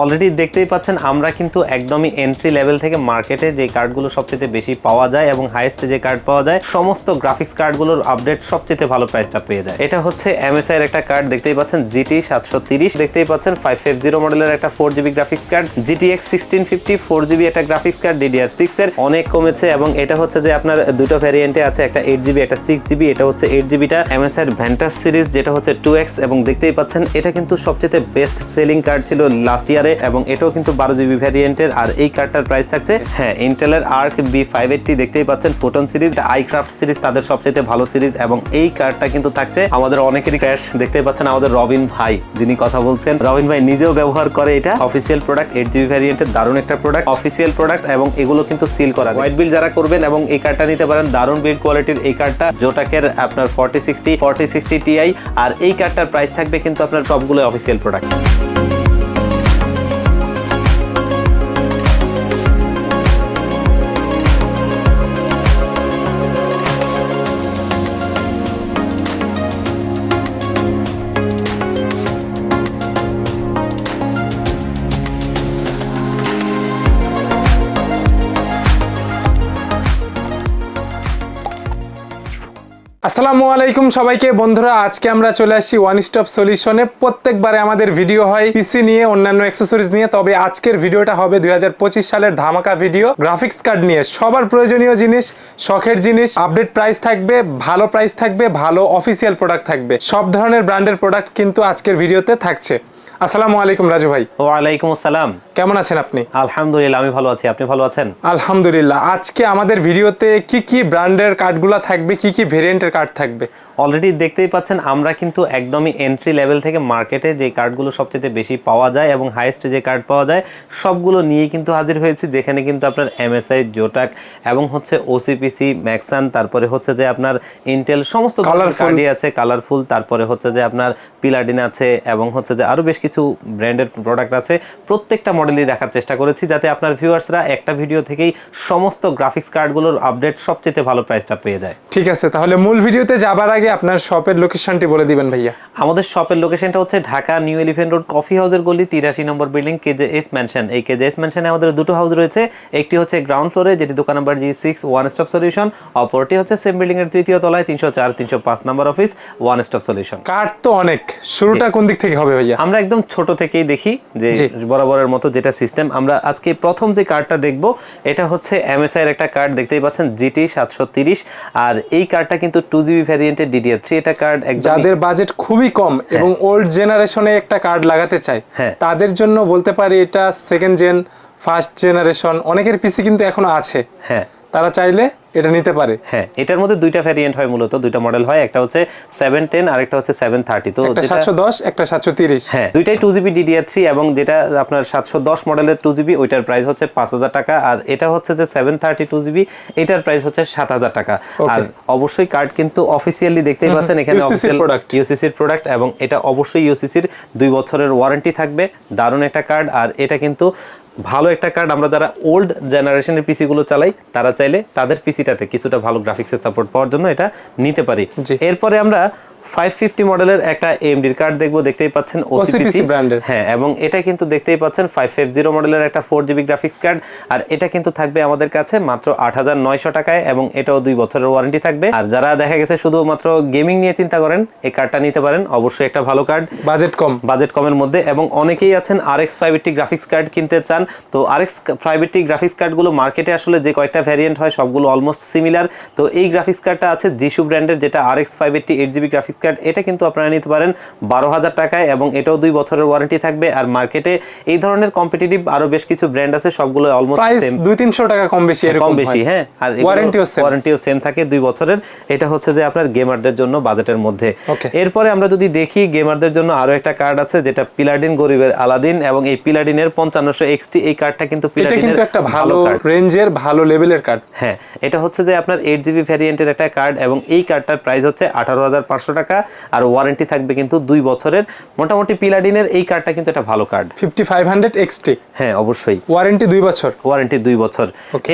Already দেখতেই পাচ্ছেন, আমরা কিন্তু একদমই এন্ট্রি লেভেল থেকে মার্কেটে যে কার্ডগুলো সবচেয়ে বেশি পাওয়া যায় এবং হাইয়েস্ট যে কার্ড পাওয়া যায়, সমস্ত গ্রাফিক্স কার্ডগুলোর আপডেট সবচেয়ে ভালো প্রাইসটা পেয়ে যায়। এটা হচ্ছে এমএসআই এর একটা কার্ড দেখতেই পাচ্ছেন জিটি সাতশো তিরিশ, দেখতেই পাচ্ছেন ফাইভ ফাইভ জিরো মডেলের একটা four GB graphics card GTX sixteen fifty four GB একটা গ্রাফিক্স কার্ড ডিডিআর সিক্স এর অনেক কমেছে এবং এটা হচ্ছে যে আপনার দুটো ভ্যারিয়েন্টে আছে, একটা এইট জিবি একটা সিক্স জিবি এটা হচ্ছে এইট জিবিটা এমএসআই এর ভ্যান্টাস সিরিজ যেটা হচ্ছে টু এক্স এবং দেখতেই পাচ্ছেন, এটা কিন্তু সবচেয়ে বেস্ট সেলিং কার্ড ছিল লাস্ট ইয়ারে এবং এটাও কিন্তু বারো জিবি ভ্যারিয়েন্টের আর এই কার্ডটার প্রাইস থাকছে হ্যাঁ ইন্টেলের আর্ক বি ফাইভ এইটটি দেখতেই পাচ্ছেন ফোটন সিরিজ আইক্রাফট সিরিজ তাদের সবচেয়ে ভালো সিরিজ এবং এই কার্ডটা কিন্তু থাকছে আমাদের অনেকেরই ক্যাশ দেখতেই পাচ্ছেন আমাদের রবিন ভাই, যিনি কথা বলছেন। রবিন ভাই নিজেও ব্যবহার করে এটা অফিসিয়াল প্রোডাক্ট এইট জিবি ভ্যারিয়েন্টের দারুণ একটা প্রোডাক্ট অফিসিয়াল প্রোডাক্ট এবং এগুলো কিন্তু সিল করা হোয়াইট বিল যারা করবেন এবং এই কার্ডটা নিতে পারেন, দারুণ বিল্ড কোয়ালিটির এই কার্ডটা জোটাকের আপনার forty sixty forty sixty Ti আর এই কার্ডটার প্রাইস থাকবে কিন্তু আপনার সবগুলো অফিসিয়াল প্রোডাক্ট আসসালামু আলাইকুম সবাইকে। বন্ধুরা, আজকে আমরা চলে আসি ওয়ান স্টপ সলিউশনে প্রত্যেকবারে আমাদের ভিডিও হয় পিসি নিয়ে, অন্যান্য অ্যাক্সেসরিজ নিয়ে। তবে আজকের ভিডিওটা হবে দুই হাজার পঁচিশ সালের ধামাকা ভিডিও। গ্রাফিক্স কার্ড নিয়ে। সবার প্রয়োজনীয় জিনিস, শখের জিনিস আপডেট প্রাইস থাকবে, ভালো প্রাইস থাকবে, ভালো অফিসিয়াল প্রোডাক্ট থাকবে। সব ধরনের ব্র্যান্ডের প্রোডাক্ট কিন্তু আজকের ভিডিওতে থাকছে। আসসালামু আলাইকুম রাজু ভাই। ওয়ালাইকুম আসসালাম। কেমন আছেন আপনি? আলহামদুলিল্লাহ আমি ভালো আছি। আপনি ভালো আছেন? আলহামদুলিল্লাহ। আজকে আমাদের ভিডিওতে কি কি ব্র্যান্ডের কার্ডগুলো থাকবে কি কি ভেরিয়েন্টের কার্ড থাকবে? অলরেডি দেখতেই পাচ্ছেন আমরা কিন্তু একদমই এন্ট্রি লেভেল থেকে মার্কেটে যে কার্ডগুলো সবচেয়ে বেশি পাওয়া যায় এবং হাইয়েস্ট যে কার্ড পাওয়া যায় সবগুলো নিয়ে কিন্তু হাজির হয়েছি যেখানে কিন্তু আপনার এমএসআই জোটাক এবং হচ্ছে ওসিপিসি ম্যাক্সান তারপরে হচ্ছে যে আপনার ইন্টেল সমস্ত Colourful। কার্ডই আছে কালারফুল তারপরে হচ্ছে যে আপনার পিলাডিন আছে এবং হচ্ছে যে আরও বেশ কিছু ব্র্যান্ডের প্রোডাক্ট আছে। প্রত্যেকটা মডেলই দেখার চেষ্টা করেছি যাতে আপনার ভিউয়ার্সরা একটা ভিডিও থেকেই সমস্ত গ্রাফিক্স কার্ডগুলোর আপডেট সবচেয়ে ভালো প্রাইসটা পেয়ে যায়। ঠিক আছে তাহলে মূল ভিডিওতে যাবার আগে আপনার শপের লোকেশনটি বলে দিবেন ভাইয়া। আমাদের শপের লোকেশনটা হচ্ছে Dhaka new elephant road coffee হাউসের গলি তিরাশি নম্বর building K J S mansion এই কেজে এস ম্যানশনে আমাদের দুটো হাউস রয়েছে। একটি হচ্ছে গ্রাউন্ড ফ্লোরে যেটি দোকান number G six one stop solution অপরটি হচ্ছে সেম বিল্ডিং এর তৃতীয় তলায় তিনশো চার তিনশো পাঁচ নম্বর office one stop solution card তো অনেক। শুরুটা কোন দিক থেকে হবে ভাইয়া? আমরা একদম ছোট থেকেই দেখি যে বরাবরের মতো যেটা সিস্টেম আমরা আজকে প্রথম যে কার্ডটা দেখব এটা হচ্ছে এমএসআই এর একটা কার্ড দেখতেই পাচ্ছেন জিটি সাতশো তিরিশ। আর এই কার্ডটা কিন্তু টু জিবি ভ্যারিয়েন্টের ডিডিআর থ্রি এটা কার্ড যাদের বাজেট খুবই কম এবং ওল্ড জেনারেশনে একটা কার্ড লাগাতে চায় হ্যাঁ। তাদের জন্য বলতে পারি এটা সেকেন্ড জেন ফার্স্ট জেনারেশন অনেকের পিসি কিন্তু এখনও আছে। হ্যাঁ। তারা চাইলে এটা নিতে পারে। হ্যাঁ এটার মধ্যে দুইটা ভ্যারিয়েন্ট হয় মূলত দুইটা মডেল হয় একটা হচ্ছে সেভেন টেন আর একটা হচ্ছে সেভেন থার্টি তো সাতশো দশ একটা সাতশো তিরিশ। হ্যাঁ দুইটাই টু জিবি ডিডিআর থ্রি এবং যেটা আপনার সাতশো দশ মডেলের টু জিবি ওইটার প্রাইস হচ্ছে পাঁচ হাজার টাকা। আর এটা হচ্ছে যে সেভেন থার্টি টু জিবি এটার প্রাইস হচ্ছে সাত হাজার টাকা। আর অবশ্যই কার্ড কিন্তু অফিসিয়ালি দেখতেই পাচ্ছেন এখানে। ইউসিসির প্রোডাক্ট এবং এটা অবশ্যই ইউসিসির দুই বছরের ওয়ারেন্টি থাকবে। দারুণ একটা কার্ড আর এটা কিন্তু ভালো একটা কার্ড আমরা যারা ওল্ড জেনারেশনের পিসি গুলো চালাই তারা চাইলে তাদের পিসিটাতে কিছুটা ভালো গ্রাফিক্সের সাপোর্ট পাওয়ার জন্য এটা নিতে পারি। এরপরে আমরা ফাইভ ফিফটি মডেলের একটা এমডির কার্ড দেখব দেখতেই পাচ্ছেন OCPC brand-এর। হ্যাঁ এবং এটা কিন্তু দেখতেই পাচ্ছেন ফাইভ ফাইভ জিরো মডেলের একটা ফোর জিবি গ্রাফিক্স কার্ড আর এটা কিন্তু থাকবে আমাদের কাছে মাত্র আট হাজার নয়শো টাকায় এবং এটাও দুই বছরের ওয়ারেন্টি থাকবে। আর যারা দেখা গেছে শুধুমাত্র গেমিং নিয়ে চিন্তা করেন এই কার্ডটা নিতে পারেন অবশ্যই একটা ভালো কার্ড বাজেট কম। বাজেট কমের মধ্যে এবং অনেকেই আছেন এক্স ফাইভ গ্রাফিক্স কার্ড কিনতে চান। তো ফাইভ এইটটি গ্রাফিক্স কার্ডগুলো মার্কেটে আসলে যে কয়েকটা ভ্যারিয়েন্ট হয় সবগুলো অলমোস্ট সিমিলার তো এই গ্রাফিক্স কার্ডটা আছে জিসু ব্র্যান্ডের যেটা five eighty eight GB graphics card এটা কিন্তু আপনারা নিতে পারেন বারো হাজার টাকায় এবং এটাও দুই বছরের ওয়ারেন্টি থাকবে। আর মার্কেটে এই ধরনের কম্পিটিটিভ আরও বেশ কিছু ব্র্যান্ড আছে সবগুলো অলমোস্ট সেম দুই তিনশো টাকা কম বেশি কম বেশি হ্যাঁ। আর ওয়ারেন্টিও ওয়ারেন্টিও সেম থাকে দুই বছরের। এটা হচ্ছে যে আপনার গেমারদের জন্য বাজেটের মধ্যে। এরপরে আমরা যদি দেখি গেমারদের জন্য আরও একটা কার্ড আছে যেটা পিলাডিন গরিবের আলাদিন এবং এই পিলাডিনের পঞ্চান্নশো এক্সটি এই কার্ডটা কিন্তু পিলাডিনের কিন্তু একটা ভালো রেঞ্জের ভালো লেভেলের কার্ড হ্যাঁ এটা হচ্ছে যে আপনার এইট জিবি ভ্যারিয়েন্টের একটা কার্ড এবং এই কার্ডটার প্রাইস হচ্ছে আঠারো হাজার পাঁচশো টাকা টাকা আর ওয়ারেন্টি থাকবে কিন্তু দুই বছরের। মোটামুটি পিলাডিনের এই কার্ডটা কিন্তু একটা ভালো card fifty five hundred XT হ্যাঁ অবশ্যই। ওয়ারেন্টি দুই বছর। ওয়ারেন্টি দুই বছর।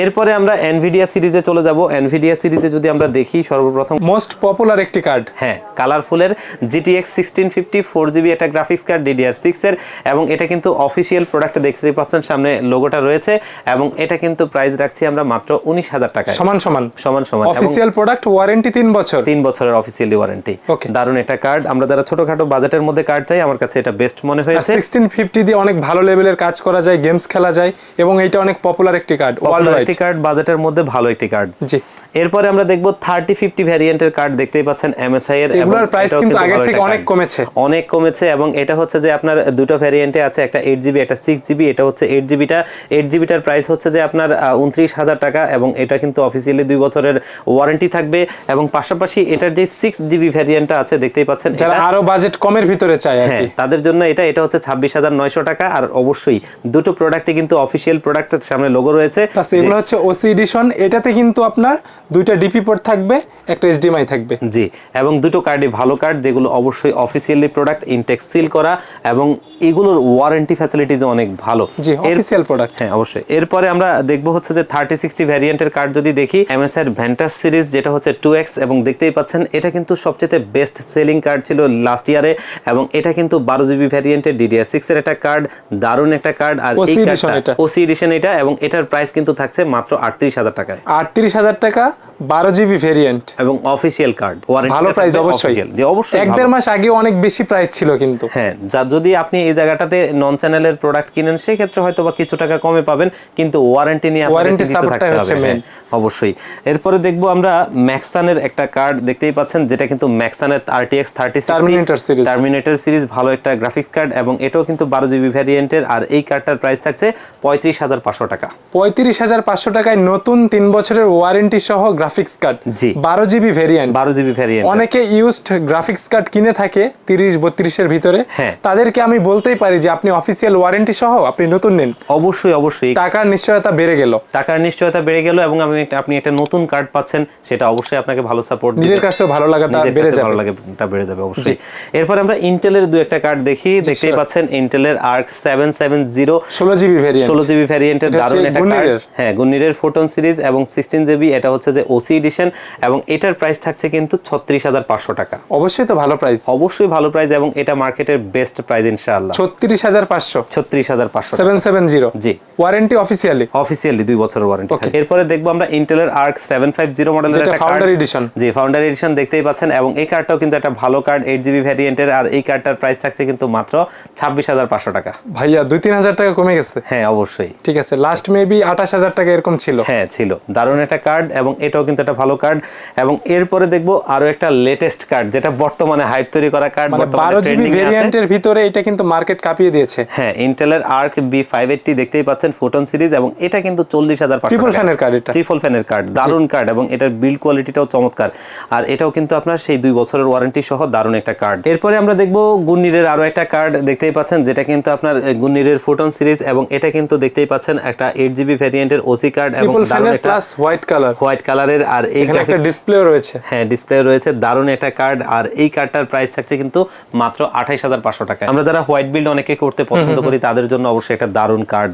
এরপরে আমরা এনভিডিয়া সিরিজে চলে যাব। এনভিডিয়া সিরিজে যদি আমরা দেখি সর্বপ্রথম মোস্ট পপুলার একটি কার্ড হ্যাঁ কালারফুলের GTX sixteen fifty four GB একটা গ্রাফিক্স কার্ড ডিডিআর সিক্স এর এবং এটা কিন্তু অফিসিয়াল প্রোডাক্ট দেখতে পাচ্ছেন সামনে লোগোটা রয়েছে এবং এটা কিন্তু প্রাইস রাখছি আমরা মাত্র উনিশ হাজার টাকা সমান সমান। সমান সমান। অফিসিয়াল প্রোডাক্ট ওয়ারেন্টি তিন বছর। তিন বছরের অফিসিয়ালি ওয়ারেন্টি Okay. দারুণ একটা কার্ড আমরা যারা ছোটখাটো বাজেটের মধ্যে কার্ড চাই আমার কাছে এটা বেস্ট মনে হয়েছে। সিক্সটিন ফিফটি দিয়ে অনেক ভালো লেভেলের কাজ করা যায় গেমস খেলা যায় এবং এটা অনেক পপুলার একটি কার্ড ওয়ার্ল্ড একটি কার্ড বাজেটের মধ্যে ভালো একটি কার্ড জি। এরপরে আমরা দেখব থার্টি ফিফটি ভ্যারিয়েন্টের কার্ড দেখতেই পাচ্ছেন এমএসআই এর এগুলোর প্রাইস কিন্তু আগের থেকে অনেক কমেছে। অনেক কমেছে এবং এটা হচ্ছে যে আপনার দুটো ভ্যারিয়েন্টে আছে একটা এইট জিবি একটা সিক্স জিবি এটা হচ্ছে এইট জিবিটা এইট জিবিটার প্রাইস হচ্ছে যে আপনার উনত্রিশ হাজার টাকা এবং এটা কিন্তু অফিসিয়ালি দুই বছরের ওয়ারেন্টি থাকবে। এবং পাশাপাশি এটার যে সিক্স জিবি ভ্যারিয়েন্টটা আছে দেখতেই পাচ্ছেন যারা আরও বাজেট কমের ভিতরে চায় আর হ্যাঁ কি। তাদের জন্য এটা এটা হচ্ছে ছাব্বিশ হাজার নয়শো টাকা আর অবশ্যই দুটো প্রোডাক্টে কিন্তু অফিসিয়াল প্রোডাক্টের সামনে লোগো রয়েছে। আচ্ছা এগুলো হচ্ছে ওসি এডিশন এটাতে কিন্তু আপনার দুইটা ডিপি পোর্ট থাকবে একটা এইচডিএমআই থাকবে। জি এবং দুটো কার্ডই ভালো কার্ড যেগুলো অবশ্যই অফিসিয়ালি প্রোডাক্ট ইনটেক্স সিল করা এবং এগুলোর ওয়ারেন্টি ফ্যাসিলিটিজ অনেক ভালো। জি অফিসিয়াল প্রোডাক্ট হ্যাঁ অবশ্যই। এরপরে আমরা দেখব হচ্ছে যে থার্টি সিক্সটি ভ্যারিয়েন্টের কার্ড যদি দেখি এমএসআর ভ্যান্টাস সিরিজ যেটা হচ্ছে টু এক্স এবং দেখতেই পাচ্ছেন এটা কিন্তু সবচেয়ে বেস্ট সেলিং কার্ড ছিল লাস্ট ইয়ারে এবং এটা কিন্তু বারো জিবি ভ্যারিয়েন্টের ডিডিআর সিক্স এর একটা কার্ড দারুণ একটা কার্ড আর এই কার্ডটা এটা। ওসি এডিশন এটা এবং এটার প্রাইস কিন্তু থাকছে মাত্র আটত্রিশ হাজার টাকায়। আটত্রিশ হাজার টাকা বারো জিবি ভেরিয়েন্ট এবং অফিসিয়াল কার্ড ভালো প্রাইস অবশ্যই। যে অবশ্যই এক দেড় মাস আগে অনেক বেশি প্রাইস ছিল কিন্তু। হ্যাঁ যা যদি আপনি এই জায়গাটাতে নন চ্যানেলের প্রোডাক্ট কিনেন সেক্ষেত্রে হয়তো বা কিছু টাকা কমে পাবেন কিন্তু ওয়ারেন্টি নিয়ে support-টাই থাকতে হচ্ছে main। হ্যাঁ, অবশ্যই। এরপরে দেখব আমরা ম্যাক্সানের একটা কার্ড দেখতেই পাচ্ছেন যেটা কিন্তু ম্যাক্সানের RTX thirty Terminator series। Terminator series ভালো একটা গ্রাফিক্স কার্ড এবং এটাও কিন্তু বারো জিবি ভ্যারিয়েন্টের আর এই কার্ডটার প্রাইস থাকছে পঁয়ত্রিশ হাজার পাঁচশো টাকা। পঁয়ত্রিশ হাজার পাঁচশো টাকায় নতুন তিন বছরের ওয়ারেন্টি সহ গ্রাফিক্স কার্ড জি। বারো জিবি ভেরিয়েন্ট বারো জিবি ভ্যারিয়েন্ট অনেকে ইউজড গ্রাফিক্স কার্ড কিনে থাকে তিরিশ বত্রিশের ভিতরে। হ্যাঁ। তাদেরকে আমি বলতেই পারি যে আপনি অফিসিয়াল ওয়ারেন্টি সহ আপনি নতুন নেন। অবশ্যই অবশ্যই। টাকার নিশ্চয়তা বেড়ে গেল। টাকার নিশ্চয়তা বেড়ে গেল এবং আপনি একটা- নতুন কার্ড পাচ্ছেন সেটা অবশ্যই আপনাকে ভালো সাপোর্ট নিজের কাছেও ভালো লাগাটা বেড়ে যাবে। ভালো লাগে তা বেড়ে যাবে অবশ্যই। এরপর আমরা ইন্টেলের দু একটা কার্ড দেখি। দেখতেই পাচ্ছেন ইন্টেলের আর্ক সেভেন সেভেন জিরো ষোলো জিবি ভেরিয়েন্ট ষোলো জিবি ভ্যারিয়েন্টের দারুণ একটা কার্ড হ্যাঁ গুনিরের ফোটন সিরিজ এবং সিক্সটিন জিবি এটা হচ্ছে যে ওসি এডিশন এবং এটার প্রাইস থাকছে কিন্তু ছত্রিশ হাজার পাঁচশো টাকা। অবশ্যই তো ভালো প্রাইস অবশ্যই ভালো প্রাইস এবং এটা মার্কেটের বেস্ট প্রাইস ইনশাআল্লাহ। ছত্রিশ হাজার পাঁচশো। ছত্রিশ হাজার পাঁচশো সেভেন সেভেন জিরো জি। ওয়ারেন্টি অফিসিয়ালি অফিসিয়ালি দুই বছরের ওয়ারেন্টি এরপরে দেখব আমরা ইন্টেলের আর্ক সেভেন ফাইভ জিরো মডেলের একটা ফাউন্ডার এডিশন জি ফাউন্ডার এডিশন দেখতেই পাচ্ছেন এবং এই কার্ডটাও কিন্তু একটা ভালো কার্ড এইট জিবি ভ্যারিয়েন্টের আর এই কার্ডটার প্রাইস থাকছে কিন্তু মাত্র ছাব্বিশ হাজার পাঁচশো টাকা। ভাইয়া দুই তিন হাজার টাকা কমে গেছে। হ্যাঁ অবশ্যই। ঠিক আছে লাস্ট মেবি আঠাশ হাজার টাকা এরকম ছিল। হ্যাঁ ছিল। দারুণ একটা কার্ড এবং এটাও কিন্তু একটা ভালো কার্ড এবং এরপরে দেখব আরও একটা লেটেস্ট কার্ড যেটা বর্তমানে হাইপ তৈরি করা কার্ড মানে বারো জিবি ভেরিয়েন্টের ভিতরে এটা কিন্তু মার্কেট কাঁপিয়ে দিয়েছে। হ্যাঁ ইন্টেলের আর্ক বি ফাইভ এইটটি দেখতেই পাচ্ছেন ফোটন সিরিজ এবং এটা কিন্তু চল্লিশ হাজার ট্রিপল ফ্যানের কার্ড এটা। ট্রিপল ফ্যানের কার্ড দারুণ কার্ড এবং এটার বিল্ড কোয়ালিটিটাও চমৎকার। আর এটাও কিন্তু আপনার সেই দুই বছরের ওয়ারেন্টি সহ দারুণ একটা কার্ড এরপরে আমরা দেখব গুন্নিরের আরও একটা কার্ড দেখতেই পাচ্ছেন যেটা কিন্তু আপনার গুন্নিরের ফোটন সিরিজ এবং এটা কিন্তু দেখতেই পাচ্ছেন একটা এইট জিবি ভ্যারিয়েন্টের ওসি কার্ড এবং দারুণ একটা হোয়াইট কালার হোয়াইট কালারের আর এই একটা graphics- ডিসপ্লে রয়েছে। হ্যাঁ ডিসপ্লে রয়েছে। দারুণ একটা কার্ড আর এই কার্ডটার প্রাইস থাকছে কিন্তু মাত্র আঠাইশ হাজার পাঁচশো টাকা আমরা যারা হোয়াইট বিল্ড অনেকে করতে পছন্দ করি তাদের জন্য অবশ্যই একটা দারুণ কার্ড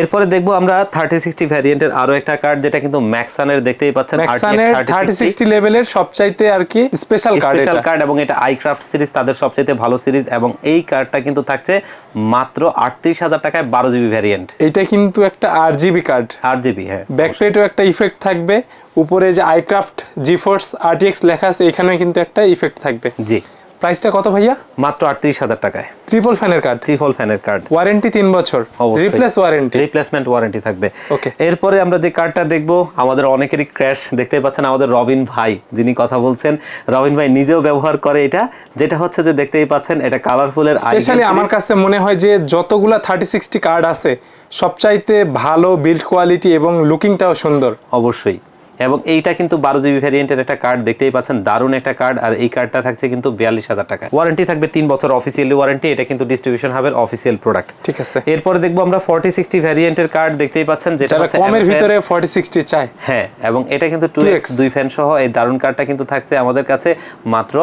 এরপরে দেখব আমরা থার্টি সিক্সটি ভ্যারিয়েন্টের আরও একটা কার্ড যেটা কিন্তু ম্যাক্সানের দেখতেই পাচ্ছেন। থার্টি সিক্সটি লেভেলের সবচাইতে আর কি স্পেশাল কার্ড স্পেশাল কার্ড এবং এটা আইক্রাফট সিরিজ তাদের সবচেয়ে ভালো সিরিজ এবং এই কার্ডটা কিন্তু থাকছে মাত্র আটত্রিশ হাজার টাকায় বারো জিবি ভ্যারিয়েন্ট এটা কিন্তু একটা আর জিবি কার্ড আট জিবি হ্যাঁ ব্যাক প্লেটেও একটা ইফেক্ট থাকবে। উপরে যে আইক্রাফট জিফোর্স আরটিএক্স লেখা আছে এখানে কিন্তু একটা ইফেক্ট থাকবে। জি। প্রাইসটা কত ভাইয়া? মাত্র আটত্রিশ হাজার টাকায়। ট্রিপল ফ্যানের কার্ড ট্রিপল ফ্যানের কার্ড ওয়ারেন্টি তিন বছর। রিপ্লেস ওয়ারেন্টি রিপ্লেসমেন্ট ওয়ারেন্টি থাকবে। Okay. এরপরে আমরা যে কার্ডটা দেখব আমাদের অনেকেরই ক্র্যাশ দেখতে পাচ্ছেন আমাদের রবিন ভাই যিনি কথা বলছেন। রবিন ভাই নিজেও ব্যবহার করে এটা। যেটা হচ্ছে যে দেখতেই পাচ্ছেন এটা কালারফুলের স্পেশালি আমার কাছে মনে হয় যে যতগুলা থার্টি সিক্সটি কার্ড আছে সবচাইতে ভালো বিল্ড কোয়ালিটি এবং লুকিংটাও সুন্দর। অবশ্যই। এবং এইটা কিন্তু বারো জিবি ভ্যারিয়েন্টের একটা কার্ড দেখতেই পাচ্ছেন দারুণ একটা কার্ড আর এই কার্ডটা থাকছে কিন্তু বিয়াল্লিশ হাজার টাকা। ওয়ারেন্টি থাকবে তিন বছর অফিসিয়ালি ওয়ারেন্টি এটা কিন্তু ডিস্ট্রিবিউশন হাবের অফিসিয়াল প্রোডাক্ট ঠিক আছে। এরপরে দেখব আমরা ফর্টি সিক্সটি ভ্যারিয়েন্টের কার্ড দেখতেই পাচ্ছেন যেটা কমের ভিতরে ফর্টি সিক্সটি চায়। হ্যাঁ এবং এটা কিন্তু টু এক্স দুই ফ্যান সহ এই দারুণ কার্ডটা কিন্তু থাকছে আমাদের কাছে মাত্র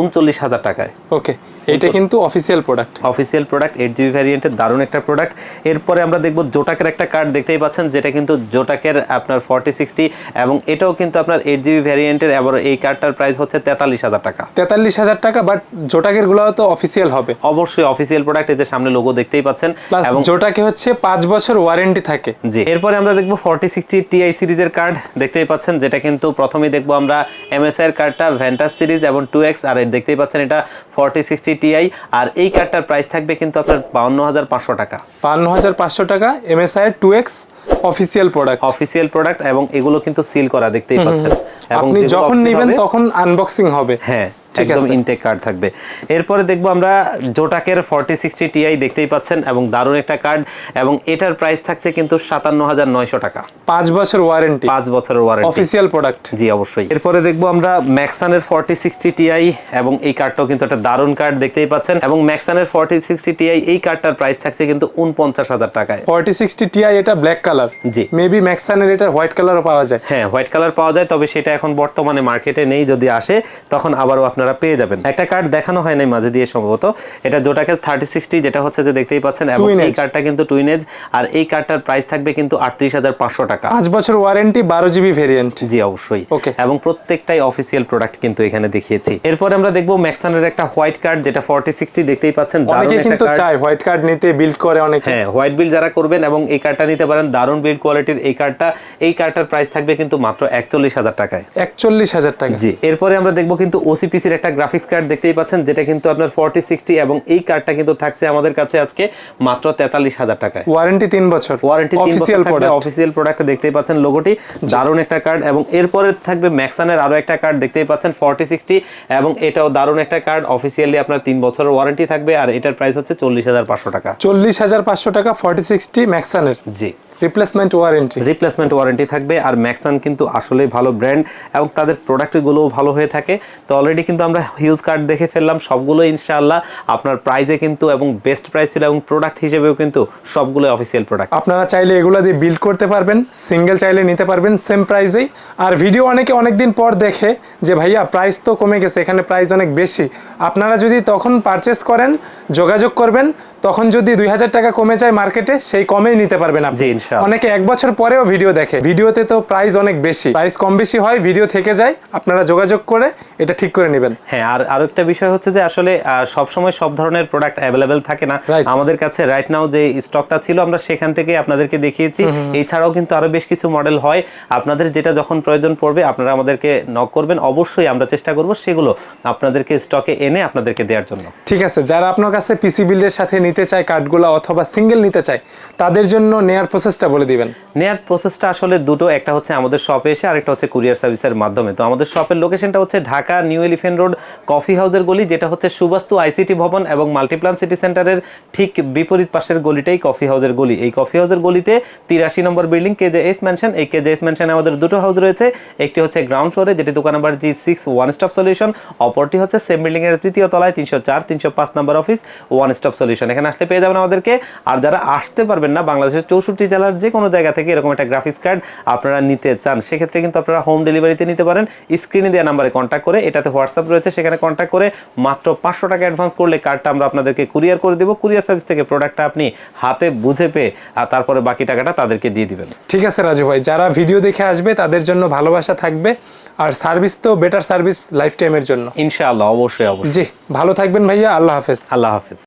উনচল্লিশ হাজার টাকায়। ওকে এটা কিন্তু official product official product eight GB ভ্যারিয়েন্টের দারুণ একটা প্রোডাক্ট এরপরে আমরা দেখব জোটাকের একটা কার্ড দেখতেই পাচ্ছেন যেটা কিন্তু জোটাকের আপনার ফর্টি সিক্সটি এবং এটাও কিন্তু আপনার এইট জিবি ভ্যারিয়েন্টের এবার এই কার্ডটার প্রাইস হচ্ছে তেতাল্লিশ হাজার টাকা। তেতাল্লিশ হাজার টাকা বাট জোটাকেরগুলো তো অফিসিয়াল হবে। অবশ্যই অফিসিয়াল প্রোডাক্ট এই যে সামনে লোগো দেখতেই পাচ্ছেন। এবং জোটাকে হচ্ছে পাঁচ বছর ওয়ারেন্টি থাকে। জি এরপরে আমরা দেখব ফর্টি সিক্সটি টিআই সিরিজের কার্ড দেখতেই পাচ্ছেন যেটা কিন্তু প্রথমেই দেখব আমরা এমএসআই এর কার্ডটা ভ্যান্টাস সিরিজ এবং টু এক্স আর দেখতেই পাচ্ছেন এটা ফর্টি সিক্সটি টিআই আর এই কার্ডটার প্রাইস থাকবে কিন্তু আপনার বাউন্ন হাজার পাঁচশো টাকা। বান্ন হাজার পাঁচশো টাকা MSI two X official product official product এবং এগুলো কিন্তু সিল করা দেখতেই পাচ্ছেন। আপনি যখন নেবেন তখন আনবক্সিং হবে। হ্যাঁ। একদম ইনটেক কার্ড থাকবে। এরপরে দেখব আমরা জোটাকের ফর্টি সিক্সটি টিআই দেখতেই পাচ্ছেন এবং দারুণ একটা কার্ড এবং এটার প্রাইস থাকছে কিন্তু সাতান্ন হাজার নয়শো টাকা। পাঁচ বছর ওয়ারেন্টি পাঁচ বছরের ওয়ারেন্টি অফিসিয়াল প্রোডাক্ট জি অবশ্যই। এরপরে দেখব আমরা ম্যাক্সানের ফর্টি সিক্সটি টিআই এবং এই কার্ডটাও কিন্তু একটা দারুণ কার্ড দেখতেই পাচ্ছেন এবং ম্যাক্সানের ফর্টি সিক্সটি টিআই এই কার্ডটার প্রাইস থাকছে কিন্তু উনপঞ্চাশ হাজার টাকায়। ফর্টি সিক্সটি টিআই এটা ব্ল্যাক কালার জি। মেবি ম্যাক্সানের এটা হোয়াইট কালারও পাওয়া যায়। হ্যাঁ হোয়াইট কালার পাওয়া যায় তবে সেটা এখন বর্তমানে মার্কেটে নেই যদি আসে তখন আবারও আপনারা পেয়ে যাবেন। একটা কার্ড দেখানো হয় নাই মাঝে দিয়ে সম্ভবত। এটা জোটাকে থার্টি সিক্সটি যেটা হচ্ছে যে দেখতেই পাচ্ছেন এবং এই কার্ডটা কিন্তু টুইনেজ আর এই কার্ডটার প্রাইস থাকবে কিন্তু আটত্রিশ হাজার পাঁচশো টাকা। পাঁচ বছর ওয়ারেন্টি বারো জিবি ভেরিয়েন্ট জি অবশ্যই। Okay. এবং প্রত্যেকটাই অফিসিয়াল প্রোডাক্ট কিন্তু এখানে দেখিয়েছি। এরপর আমরা দেখব ম্যাক্সানের একটা হোয়াইট কার্ড যেটা ফর্টি সিক্সটি দেখতেই পাচ্ছেন অনেকে কিন্তু চায় হোয়াইট কার্ড নিতে বিল্ড করে অনেকে। হ্যাঁ হোয়াইট বিল যারা করবেন এবং এই কার্ডটা নিতে পারেন দারুণ বিল্ড কোয়ালিটির এই কার্ডটা এই কার্ডটার প্রাইস থাকবে কিন্তু মাত্র একচল্লিশ হাজার টাকায়। একচল্লিশ হাজার টাকা। জি এরপরে আমরা দেখব কিন্তু ওসিপিসির একটা গ্রাফিক্স কার্ড দেখতেই পাচ্ছেন যেটা কিন্তু আপনার ফর্টি সিক্সটি এবং এই কার্ডটা কিন্তু থাকছে আমাদের কাছে আজকে মাত্র তেতাল্লিশ হাজার টাকায়। ওয়ারেন্টি তিন বছর। Warranty official product official product দেখতেই পাচ্ছেন লোগোটি দারুণ একটা কার্ড এবং এরপরে থাকবে ম্যাক্সানের আরও একটা কার্ড দেখতেই পাচ্ছেন ফর্টি সিক্সটি এবং এটাও দারুণ একটা কার্ড অফিসিয়ালি আপনার তিন বছরের ওয়ারেন্টি থাকবে আর এটার প্রাইস হচ্ছে চল্লিশ হাজার পাঁচশো টাকা। চল্লিশ হাজার পাঁচশো টাকা ফর্টি সিক্সটি ম্যাক্সানের জি। রিপ্লেসমেন্ট ওয়ারেন্টি রিপ্লেসমেন্ট ওয়ারেন্টি থাকবে আর ম্যাক্সান কিন্তু আসলেই ভালো ব্র্যান্ড এবং তাদের প্রোডাক্টগুলোও ভালো হয়ে থাকে। তো অলরেডি কিন্তু আমরা হিউজ কার্ড দেখে ফেললাম সবগুলো ইনশাআল্লাহ আপনার প্রাইসে কিন্তু এবং বেস্ট প্রাইস ছিল এবং প্রোডাক্ট হিসেবেও কিন্তু সবগুলো অফিসিয়াল প্রোডাক্ট আপনারা চাইলে এগুলো দিয়ে বিল্ড করতে পারবেন সিঙ্গেল চাইলে নিতে পারবেন সেম প্রাইসেই আর ভিডিও অনেকে অনেকদিন পর দেখে যে ভাইয়া প্রাইস তো কমে গেছে এখানে প্রাইস অনেক বেশি। আপনারা যদি তখন পারচেস করেন যোগাযোগ করবেন তখন যদি দুই হাজার টাকা কমে যায় মার্কেটে সেই কমেই নিতে পারবেন আপনি। অনেকে এক বছর পরেও ভিডিও দেখে। ভিডিওতে তো প্রাইস অনেক বেশি। প্রাইস কম বেশি হয় ভিডিও থেকে যায়। আপনারা যোগাযোগ করে এটা ঠিক করে নেবেন। হ্যাঁ আর আরেকটা বিষয় হচ্ছে যে আসলে সব সময় সব ধরনের প্রোডাক্ট অ্যাভেলেবেল থাকে না। আমাদের কাছে রাইট নাও যে স্টকটা ছিল আমরা সেখান থেকে আপনাদেরকে দেখিয়েছি। এছাড়াও কিন্তু আরও বেশ কিছু মডেল হয়। আপনাদের যেটা যখন প্রয়োজন পড়বে আপনারা আমাদেরকে নক করবেন। অবশ্যই আমরা চেষ্টা করব সেগুলো আপনাদেরকে স্টকে এনে আপনাদেরকে দেওয়ার জন্য। ঠিক আছে যারা আপনার কাছে পিসি বিল্ডের সাথে নিতে চায় কার্ডগুলো অথবা সিঙ্গেল নিতে চায়, তাদের জন্য নেয়ার প্রসেসটা বলে দিবেন। নেয়ার প্রসেসটা আসলে দুটো, একটা হচ্ছে আমাদের শপে এসে আরেকটা হচ্ছে কুরিয়ার সার্ভিসের মাধ্যমে। তো আমাদের শপের লোকেশনটা হচ্ছে Dhaka New Elephant Road, coffee হাউসের গলি, যেটা হচ্ছে সুবাস্তু আইসিটি ভবন এবং মাল্টিপ্লান সিটি সেন্টারের ঠিক বিপরীত পাশের গলিটাই কফি হাউসের গলি। এই কফি হাউসের গলিতে তিরাশি নম্বর building K J S mansion. এই কেজে এস ম্যানশনে আমাদের দুটো হাউস রয়েছে। একটি হচ্ছে গ্রাউন্ড ফ্লোরে, যেটি দোকান number G six, one stop solution. অপরটি হচ্ছে সেম বিল্ডিং এর তৃতীয় তলায় তিনশো চার, তিনশো পাঁচ নম্বর অফিস, ওয়ান স্টপ সলিউশন। এখানে আসলে পেয়ে যাবেন আমাদেরকে। আর যারা আসতে পারবেন না বাংলাদেশের চৌষট্টি জেলার যে কোনো জায়গা থেকে এরকম একটা গ্রাফিক্স কার্ড আপনারা নিতে চান সেক্ষেত্রে কিন্তু আপনারা হোম ডেলিভারিতে নিতে পারেন। স্ক্রিনে দেওয়া নাম্বারে কন্ট্যাক্ট করে এটাতে হোয়াটসঅ্যাপ রয়েছে সেখানে কন্ট্যাক্ট করে মাত্র পাঁচশো টাকা অ্যাডভান্স করলে কার্ডটা আমরা আপনাদেরকে কুরিয়ার করে দেবো। কুরিয়ার সার্ভিস থেকে প্রোডাক্টটা আপনি হাতে বুঝে পেয়ে আর তারপরে বাকি টাকাটা তাদেরকে দিয়ে দিবেন। ঠিক আছে রাজু ভাই যারা ভিডিও দেখে আসবে তাদের জন্য ভালোবাসা থাকবে আর সার্ভিস তো বেটার সার্ভিস লাইফ টাইমের জন্য। ইনশাআল্লাহ অবশ্যই অবশ্যই। জি ভালো থাকবেন ভাইয়া আল্লাহ হাফেজ। আল্লাহ হাফিজ।